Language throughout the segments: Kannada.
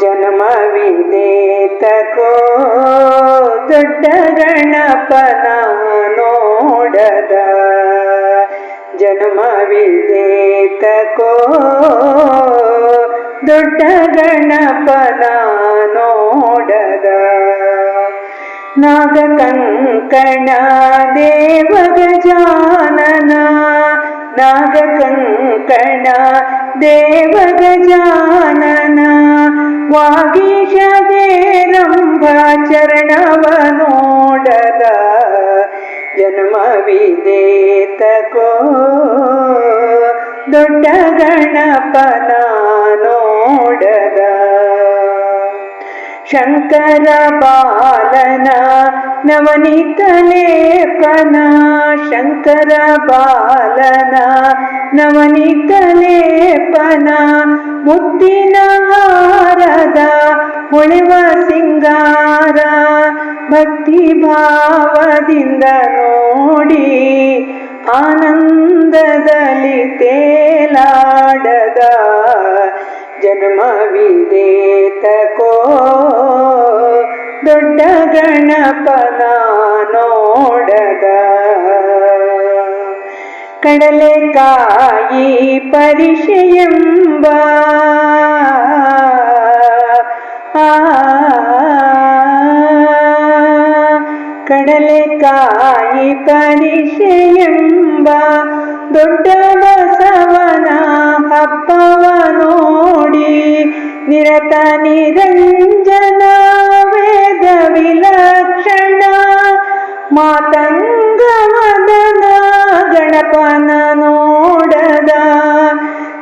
ಜನ್ಮವಿದೆ ತಕೋ ದೊಡ್ಡ ಗಣಪನ ನೋಡದ. ಜನ್ಮವಿದೆ ತಕೋ ದೊಡ್ಡ ಗಣಪನ ನೋಡದ. ನಾಗಕಂಕಣ ದೇವ ಗಜಾನನ ನಾಗಕಂಕಣ ದೇವ ಗಜಾನನ ಚರಣವ ನೋಡದ ಜನ್ಮವಿದೇತಕೋ ದೊಡ್ಡ ಗಣಪನ ನೋಡದ ಶಂಕರ ಬಾಲನ ನವನಿತಲೇಪನ ಶಂಕರ ಬಾಲನ ನವನಿತಲೇಪನ ಮುತ್ತಿನ ಹೊಳೆವ ಸಿಂಗಾರ ಭಕ್ತಿ ಭಾವದಿಂದ ನೋಡಿ ಆನಂದದಲ್ಲಿ ತೇಲಾಡದ ಜನ್ಮವಿದೇತ ಕೋ. ದೊಡ್ಡ ಗಣಪನ ನೋಡದ ಕಡಲೆಕಾಯಿ ಪರಿಷೆಯೆಂಬ ಕಡಲೆಕಾಯಿ ಪರಿಷೆಯೆಂಬ ದೊಡ್ಡ ಬಸವನ ಹಬ್ಬವ ನೋಡಿ ನಿರತ ನಿರಂಜನ ವೇದ ವಿಲಕ್ಷಣ ಮಾತಂಗ ಮದನ ಗಣಪನ ನೋಡದ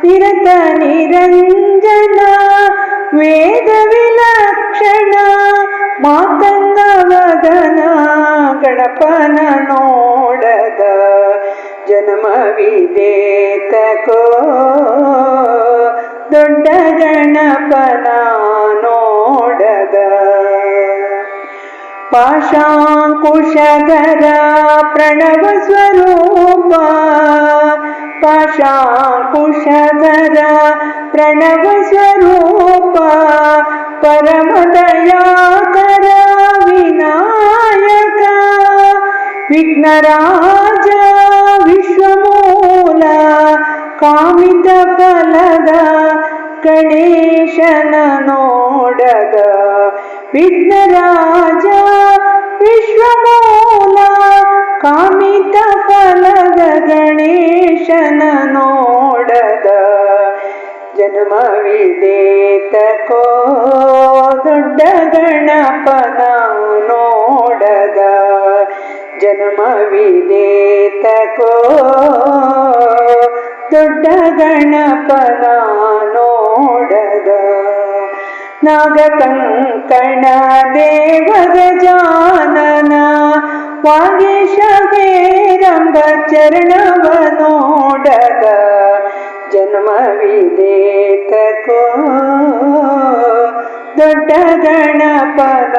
ನಿರತ ನಿರಂಜನ ವೇದ ವಿಲಕ್ಷಣ ಮಾತಂಗ ಮಗನ ಗಣಪನ ನೋಡದ ಜನ್ಮವಿದೇತಕೋ ದೊಡ್ಡ ಗಣಪನ ನೋಡದ ಪಾಶಾಂಕುಶಗರ ಪ್ರಣವ ಸ್ವರೂಪ. ಪಾಶಾಂಕುಶಗರ ಪ್ರಣವ ಸ್ವರೂಪ. ವಿಘ್ನರಾಜ ವಿಶ್ವಮೂಲ ಕಾಮಿತ ಫಲದ ಗಣೇಶನ ನೋಡದ ವಿಘ್ನರಾಜ ವಿಶ್ವಮೂಲ ಕಾಮಿತ ಫಲದ ಗಣೇಶನ ನೋಡದ ಜನ್ಮವಿದೆ ತಕೋ ದೊಡ್ಡ ಗಣಪನ ನೋಡದ ಜನ್ಮವಿದೆ ತಕೋ. ದೊಡ್ಡ ಗಣಪನ ನೋಡದ ನಾಗಕಂಕಣ ದೇವಗಜಾನನ ಗಜಾನನ ವಾಗೀಶ ಚರಣವ ನೋಡದ ಜನ್ಮವಿದೇತಕೋ ದೊಡ್ಡ ಗಣಪನ